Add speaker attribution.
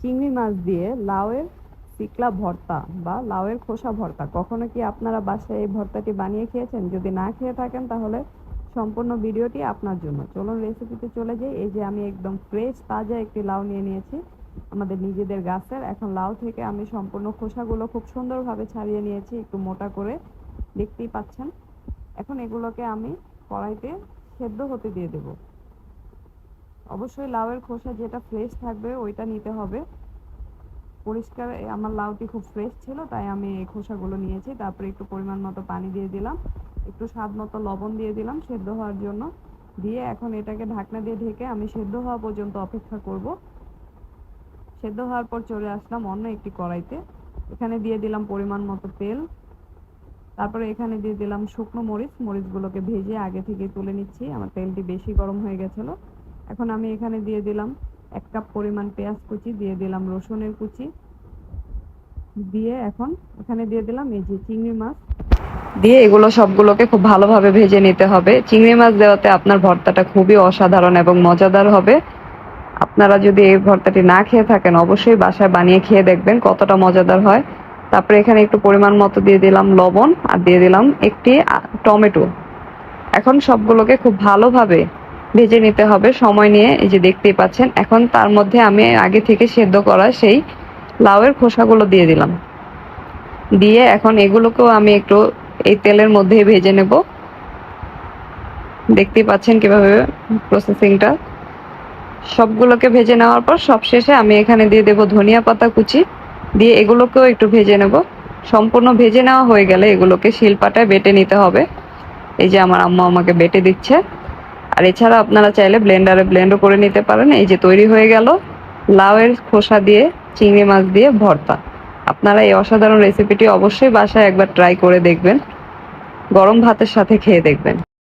Speaker 1: চিংড়ি মাছ দিয়ে লাউয়ের চিকলা ভর্তা বা লাউয়ের খোসা ভর্তা। কখনো কি আপনারা বাসায় এই ভর্তাটি বানিয়ে খেয়েছেন? যদি না খেয়ে থাকেন, তাহলে সম্পূর্ণ ভিডিওটি আপনার জন্য। চলুন রেসিপিতে চলে যাই। এই যে আমি একদম ফ্রেশ তাজা একটি লাউ নিয়ে নিয়েছি। আমাদের নিজেদের গাছের। এখন লাউ থেকে আমি সম্পূর্ণ খোসাগুলো খুব সুন্দরভাবে ছাড়িয়ে নিয়েছি, একটু মোটা করে। দেখতেই পাচ্ছেন? এখন এগুলোকে আমি কড়াইতে সেদ্ধ হতে দিয়ে দেব। অবশ্যই লাউয়ের খোসা যেটা ফ্রেশ থাকবে, ওইটা নিতে হবে। পরিষ্কার আমার লাউটি খুব ফ্রেশ ছিল, তাই আমি এই খোসাগুলো নিয়েছি। তারপরে একটু পরিমাণ মতো পানি দিয়ে দিলাম। একটু স্বাদ মতো লবণ দিয়ে দিলাম সেদ্ধ হওয়ার জন্য। দিয়ে এখন এটাকে ঢাকনা দিয়ে ঢেকে আমি সেদ্ধ হওয়া পর্যন্ত অপেক্ষা করব। সেদ্ধ হওয়ার পর চলে আসলাম অন্য একটি কড়াইতে। এখানে দিয়ে দিলাম পরিমাণ মতো তেল। তারপরে এখানে দিয়ে দিলাম শুকনো মরিচ। মরিচগুলোকে ভেজে আগে থেকে তুলে নিচ্ছি। আমার তেলটি বেশি গরম হয়ে গেছিল। এখন আমি এখানে দিয়ে দিলাম এক কাপ পরিমাণ পেঁয়াজ কুচি, দিয়ে দিলাম রসুনের কুচি, দিয়ে এখন এখানে দিয়ে দিলাম এই যে চিংড়ি মাছ। দিয়ে এগুলো সবগুলোকে খুব ভালোভাবে ভেজে নিতে হবে। চিংড়ি মাছ দেওয়াতে আপনার ভর্তাটা খুবই অসাধারণ এবং মজাদার হবে। আপনারা যদি এই ভর্তাটি না খেয়ে থাকেন, অবশ্যই বাসায় বানিয়ে খেয়ে দেখবেন কতটা মজাদার হয়। তারপরে এখানে একটু পরিমাণ মতো দিয়ে দিলাম লবণ আর দিয়ে দিলাম একটি টমেটো। এখন সবগুলোকে খুব ভালোভাবে ভেজে নিতে হবে, সময় নিয়ে, এই যে দেখতেই পাচ্ছেন। এখন তার মধ্যে আমি আগে থেকে সেদ্ধ করা সেই লাউয়ের খোসাগুলো দিয়ে দিলাম। দিয়ে এখন এগুলোকেও আমি একটু এই তেলের মধ্যে ভেজে নেব। দেখতেই পাচ্ছেন কীভাবে প্রসেসিংটা সবগুলোকে ভেজে নেওয়ার পর সবশেষে আমি এখানে দিয়ে দেব ধনিয়া পাতা কুচি। দিয়ে এগুলোকেও একটু ভেজে নেব। সম্পূর্ণ ভেজে নেওয়া হয়ে গেলে এগুলোকে শিলপাটায় বেটে নিতে হবে। এই যে আমার আম্মা আমাকে বেটে দিচ্ছে। আর এছাড়া আপনারা চাইলে ব্লেন্ডারে ব্লেন্ডও করে নিতে পারেন। এই যে তৈরি হয়ে গেল লাউয়ের খোসা দিয়ে, চিংড়ি মাছ দিয়ে ভর্তা। আপনারা এই অসাধারণ রেসিপিটি অবশ্যই বাসায় একবার ট্রাই করে দেখবেন। গরম ভাতের সাথে খেয়ে দেখবেন।